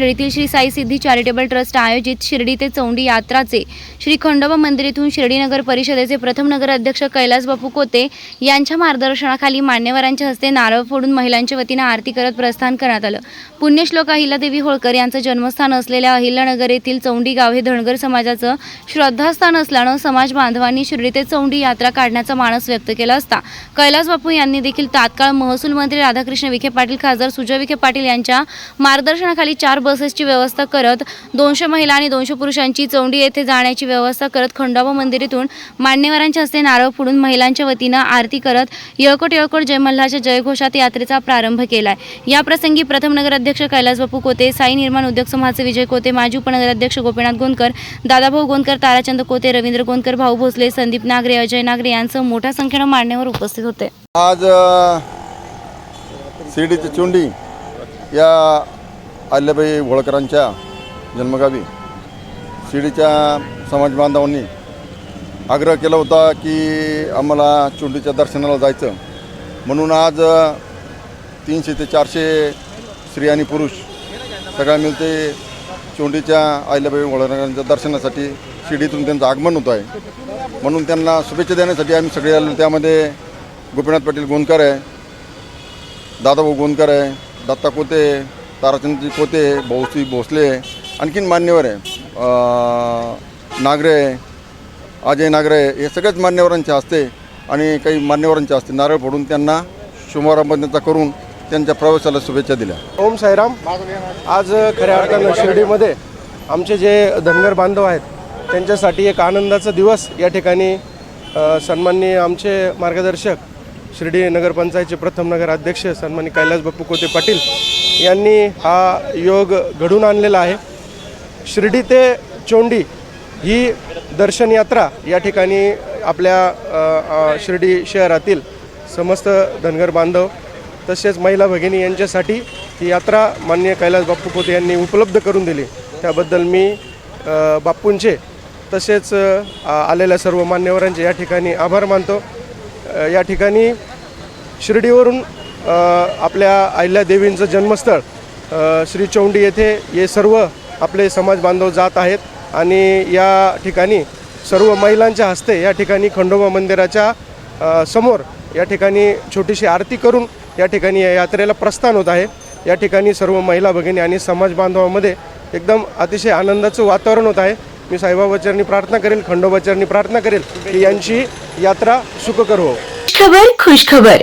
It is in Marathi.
शिर्डीतील श्री साई सिद्धी चॅरिटेबल ट्रस्ट आयोजित शिर्डी ते चौंडी यात्राचे श्री खंडोबा मंदिर येथून शिर्डी नगर परिषदेचे प्रथम नगर अध्यक्ष कैलास बापू कोते यांच्या मार्गदर्शनाखाली मान्यवरांच्या हस्ते नारळ फोडून महिलांच्या वतीनं आरती करत प्रस्थान करण्यात आलं. पुण्यश्लोक अहिल्यादेवी होळकर यांचं जन्मस्थान असलेल्या अहिल्यानगर येथील चौंडी गाव हे धनगर समाजाचं श्रद्धास्थान असल्यानं समाज बांधवांनी शिर्डी ते चौंडी यात्रा काढण्याचा मानस व्यक्त केला असता. कैलास बापू यांनी देखील तात्काळ महसूल मंत्री राधाकृष्ण विखे पाटील खासदार सुजय विखे पाटील यांच्या मार्गदर्शनाखाली चार बसेसची व्यवस्था करत दोनशे महिला आणि दोनशे पुरुषांची चौंडी येथे जाण्याची व्यवस्था करत खंडोबा मंदिरातून मान्यवरांच्या हस्ते नारळ फोडून महिलांच्या वतीनं आरती करत येळकोट येळकोट जयमल्हाच्या जयघोषात यात्रेचा प्रारंभ केलाय. या प्रसंगी प्रथम नगराध्यक्ष कैलास बापू कोते साई निर्माण उद्योग समूहाचे विजय कोते माजी उपनगराध्यक्ष गोपीनाथ गोंदकर दादाभाऊ गोंदकर ताराचंद कोते रवींद्र गोंदकर भाऊ भोसले संदीप नागरे अजय नागरे यांचं मोठ्या संख्येनं मान्यवर उपस्थित होते. आज शिर्डीची चोंडी या आल्याबाई होळकरांच्या जन्मगावी शिर्डीच्या समाज बांधवांनी आग्रह केला होता की आम्हाला चुंडीच्या दर्शनाला जायचं. म्हणून आज तीनशे ते चारशे स्त्री आणि पुरुष सगळ्या मिळते चोंडीच्या अहिल्याबाई होळकरांच्या दर्शनासाठी शिर्डीतून त्यांचं आगमन होतं आहे. म्हणून त्यांना शुभेच्छा देण्यासाठी आम्ही सगळे आलो. त्यामध्ये गोपीनाथ पाटील गोंदकर आहे दादाभाऊ गोंदकर आहे दत्ता कोते ताराचंद कोते भाऊसी भोसले आणखीन मान्यवर आहे. नागरे अजय नागरे हे सगळेच मान्यवरांचे असते आणि काही मान्यवरांचे असते. नारळ फोडून त्यांना शुभारंभ करून त्यांच्या प्रवासाला शुभेच्छा दिल्या. ओम साईराम. आज खऱ्या अर्थानं शिर्डीमध्ये आमचे जे धनगर बांधव आहेत त्यांच्यासाठी एक आनंदाचा दिवस या ठिकाणी सन्माननीय आमचे मार्गदर्शक शिर्डी नगरपंचायतचे प्रथम नगर अध्यक्ष सन्मान्य कैलास बापू कोते पाटील यांनी हा योग घडून आणलेला आहे. शिर्डी ते चोंडी ही दर्शन यात्रा या ठिकाणी आपल्या शिर्डी शहरातील समस्त धनगर बांधव तसेच महिला भगिनी यांच्यासाठी ही यात्रा मान्य कैलास बाप्पू पोते यांनी उपलब्ध करून दिली. त्याबद्दल मी बाप्पूंचे तसेच आलेल्या सर्व मान्यवरांचे या ठिकाणी आभार मानतो. या ठिकाणी शिर्डीवरून आपल्या अहिल्यादेवींचं जन्मस्थळ श्री चौंडी येथे हे सर्व आपले समाज बांधव जात आहेत आणि या ठिकाणी सर्व महिलांच्या हस्ते या ठिकाणी खंडोबा मंदिराच्या समोर या ठिकाणी छोटीशी आरती करून या ठिकाणी या यात्रेला प्रस्थान होत आहे. या ठिकाणी सर्व महिला भगिनी आणि समाज बांधवामध्ये एकदम अतिशय आनंदाचं वातावरण होत आहे. मी साईबाबाचरणी प्रार्थना करेल खंडोबाचरणी प्रार्थना करेल की यांची यात्रा सुखकर हो. खबर खुशखबर